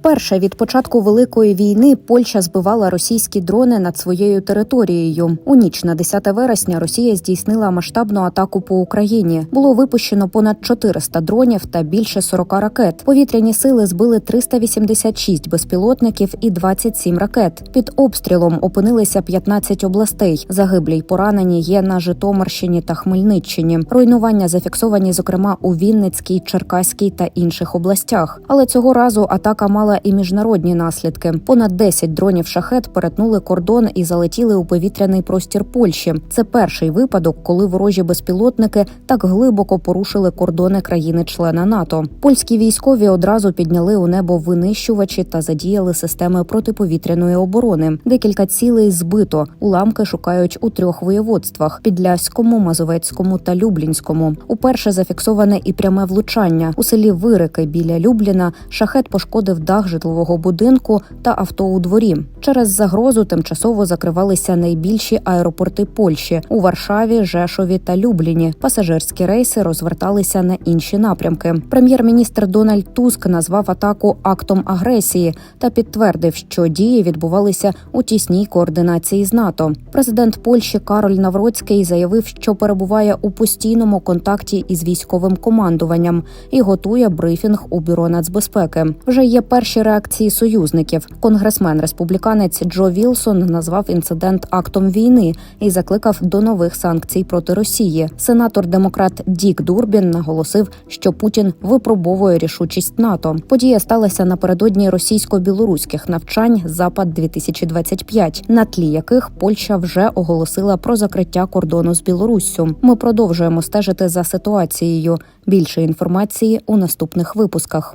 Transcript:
Вперше від початку великої війни Польща збивала російські дрони над своєю територією. У ніч на 10 вересня Росія здійснила масштабну атаку по Україні. Було випущено понад 400 дронів та більше 40 ракет. Повітряні сили збили 386 безпілотників і 27 ракет. Під обстрілом опинилися 15 областей. Загиблі й поранені є на Житомирщині та Хмельниччині. Руйнування зафіксовані, зокрема, у Вінницькій, Черкаській та інших областях. Але цього разу атака мала і міжнародні наслідки. Понад 10 дронів шахет перетнули кордон і залетіли у повітряний простір Польщі. Це перший випадок, коли ворожі безпілотники так глибоко порушили кордони країни-члена НАТО. Польські військові одразу підняли у небо винищувачі та задіяли системи протиповітряної оборони. Декілька цілей збито. Уламки шукають у трьох воєводствах: Підляському, Мазовецькому та Люблінському. Уперше зафіксоване і пряме влучання у селі Вирики біля Любліна. Шахет пошкодив дах житлового будинку та авто у дворі. Через загрозу тимчасово закривалися найбільші аеропорти Польщі у Варшаві, Жешові та Любліні. Пасажирські рейси розверталися на інші напрямки. Прем'єр-міністр Дональд Туск назвав атаку актом агресії та підтвердив, що дії відбувалися у тісній координації з НАТО. Президент Польщі Кароль Навроцький заявив, що перебуває у постійному контакті із військовим командуванням і готує брифінг у бюро нацбезпеки. Вже є перші реакції союзників. Конгресмен республіканець Джо Вілсон назвав інцидент актом війни і закликав до нових санкцій проти Росії. Сенатор демократ Дік Дурбін наголосив, що Путін випробовує рішучість НАТО. Подія сталася напередодні російсько-білоруських навчань Запад 2025 на тлі яких Польща вже оголосила про закриття кордону з Білоруссю. Ми продовжуємо стежити за ситуацією. Більше інформації у наступних випусках.